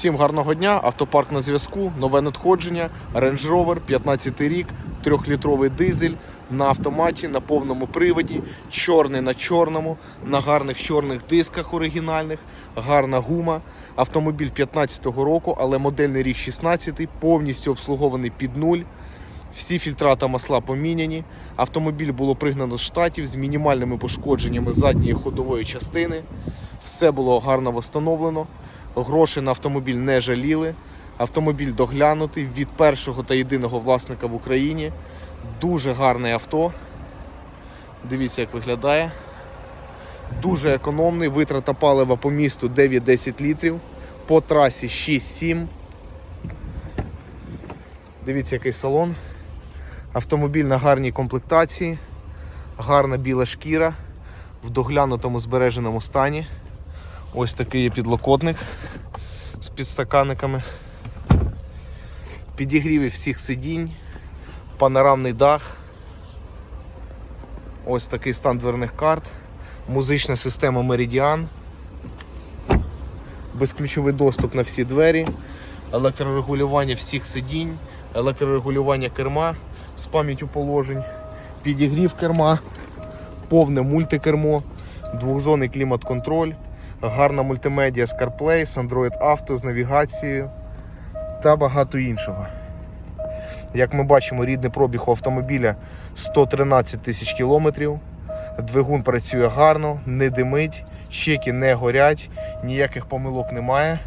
Всім гарного дня, автопарк на зв'язку, нове надходження, Range Rover, 15 рік, 3-літровий дизель на автоматі, на повному приводі, чорний на чорному, на гарних чорних дисках оригінальних, гарна гума. Автомобіль 15-го року, але модельний рік 16, повністю обслугований під нуль. Всі фільтра та масла поміняні. Автомобіль було пригнано з штатів з мінімальними пошкодженнями задньої ходової частини. Все було гарно встановлено. Гроші на автомобіль не жаліли. Автомобіль доглянутий від першого та єдиного власника в Україні. Дуже гарне авто. Дивіться, як виглядає. Дуже економний. Витрата палива по місту 9-10 літрів. По трасі 6-7. Дивіться, який салон. Автомобіль на гарній комплектації, гарна біла шкіра в доглянутому збереженому стані. Ось такий є підлокотник з підстаканниками. Підігріві всіх сидінь, панорамний дах. Ось такий стан дверних карт, музична система Meridian, безключовий доступ на всі двері, електрорегулювання всіх сидінь, електрорегулювання керма з пам'яттю положень, підігрів керма, повне мультикермо, двохзонний клімат-контроль, гарна мультимедіа з CarPlay, з Android Auto, з навігацією та багато іншого. Як ми бачимо, рідний пробіг у автомобіля 113 тисяч кілометрів. Двигун працює гарно, не димить, щеки не горять, ніяких помилок немає.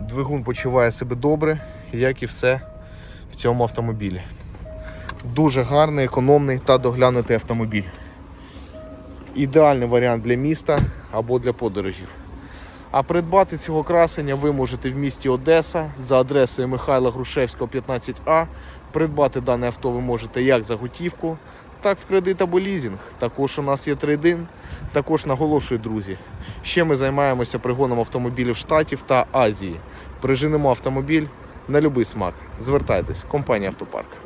Двигун почуває себе добре, як і все в цьому автомобілі. Дуже гарний, економний та доглянутий автомобіль. Ідеальний варіант для міста або для подорожів. А придбати цього красення ви можете в місті Одеса за адресою Михайла Грушевського, 15А. Придбати дане авто ви можете як за готівку, так в кредит або лізінг. Також у нас є трейдин. Також наголошую, друзі. Ще ми займаємося пригоном автомобілів Штатів та Азії. Приженемо автомобіль на будь-який смак. Звертайтесь, компанія Автопарк.